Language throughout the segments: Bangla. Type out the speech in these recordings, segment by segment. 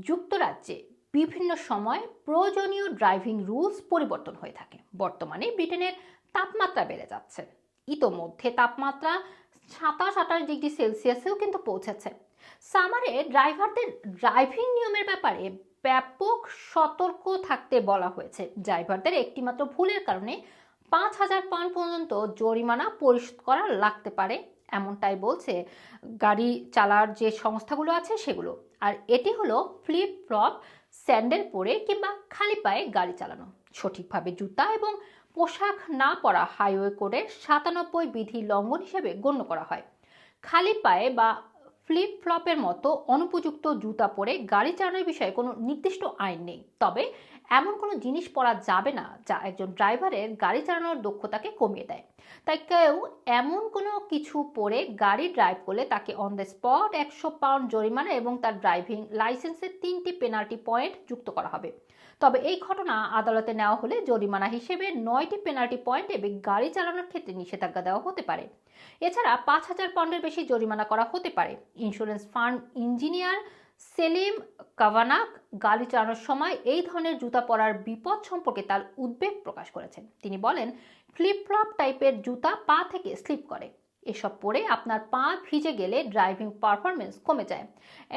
যুক্তরাজ্যে বিভিন্ন সময় প্রয়োজনীয় ড্রাইভিং রুলস পরিবর্তন হয়ে থাকে। বর্তমানে ব্রিটেনের তাপমাত্রা বেড়ে যাচ্ছে। ইতোমধ্যে তাপমাত্রা সাতাশ আঠাশ ডিগ্রি সেলসিয়াসেও কিন্তু পৌঁছেছে। সামারে ড্রাইভারদের ড্রাইভিং নিয়মের ব্যাপারে ব্যাপক সতর্ক থাকতে বলা হয়েছে। ড্রাইভারদের একটিমাত্র ভুলের কারণে পাঁচ হাজার পাউন্ড পর্যন্ত জরিমানা পরিশোধ করা লাগতে পারে। এমনটাই বলছে, গাড়ি চালার যে সংস্থাগুলো আছে সেগুলো। আর এটি হলো ফ্লিপ ফ্লপ, স্যান্ডেল পরে কিংবা খালি পায়ে গাড়ি চালানো। সঠিকভাবে জুতা এবং পোশাক না পরা হাইওয়ে কোডের সাতানব্বই বিধি লঙ্ঘন হিসেবে গণ্য করা হয়। খালি পায়ে বা ফ্লিপ ফ্লপের মতো অনুপযুক্ত জুতা পরে গাড়ি চালানোর বিষয়ে কোনো নির্দিষ্ট আইন নেই। তবে এমন কোনো জিনিস পরা যাবে না যা একজন ড্রাইভারের গাড়ি চালানোর দক্ষতাকে কমিয়ে দেয়। তাই কেউ এমন কোনো কিছু পরে গাড়ি ড্রাইভ করলে তাকে অন দ্য স্পট একশো পাউন্ড জরিমানা এবং তার ড্রাইভিং লাইসেন্সের তিনটি পেনাল্টি পয়েন্ট যুক্ত করা হবে। তবে এই ঘটনা আদালতে নেওয়া হলে জরিমানা হিসেবে নয়টি পেনাল্টি পয়েন্ট এবং গাড়ি চালানোর ক্ষেত্রে নিষেধাজ্ঞা দেওয়া হতে পারে। এছাড়া পাঁচ হাজার পাউন্ডের বেশি জরিমানা করা হতে পারে। Insurance fund engineer Selim Kavanagh গাড়ি চালানোর সময় এই ধরনের জুতা পরার বিপদ সম্পর্কে তার উদ্বেগ প্রকাশ করেছেন। তিনি বলেন ফ্লিপ ফ্লপ টাইপের জুতা পা থেকে স্লিপ করে। এসব পরে আপনার পা ভিজে গেলে ড্রাইভিং পারফরমেন্স কমে যায়।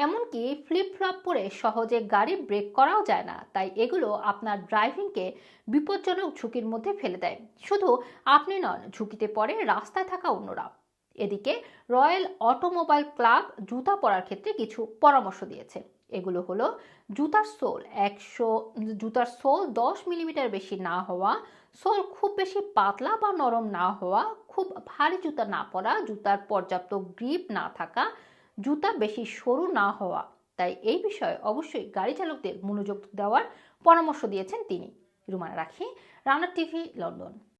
এমনকি ফ্লিপ ফ্লপ পরে সহজে গাড়ি ব্রেক করাও যায় না। তাই এগুলো আপনার ড্রাইভিংকে বিপজ্জনক ঝুঁকির মধ্যে ফেলে দেয়। শুধু আপনি নন, ঝুঁকিতে পড়ে রাস্তায় থাকা অন্যরা এদিকে রয়্যাল অটোমোবাইল ক্লাব জুতা পরার ক্ষেত্রে কিছু পরামর্শ দিয়েছে। এগুলো হলো, জুতার সোল একশো, জুতার সোল দশ মিলিমিটার বেশি না হওয়া, সোল খুব বেশি পাতলা বা নরম না হওয়া, খুব ভারী জুতা না পরা, জুতার পর্যাপ্ত গ্রিপ না থাকা, জুতা বেশি সরু না হওয়া। তাই এই বিষয়ে অবশ্যই গাড়ি চালকদের মনোযোগ দেওয়ার পরামর্শ দিয়েছেন তিনি। রুমানা রাখি রানার টিভি, লন্ডন।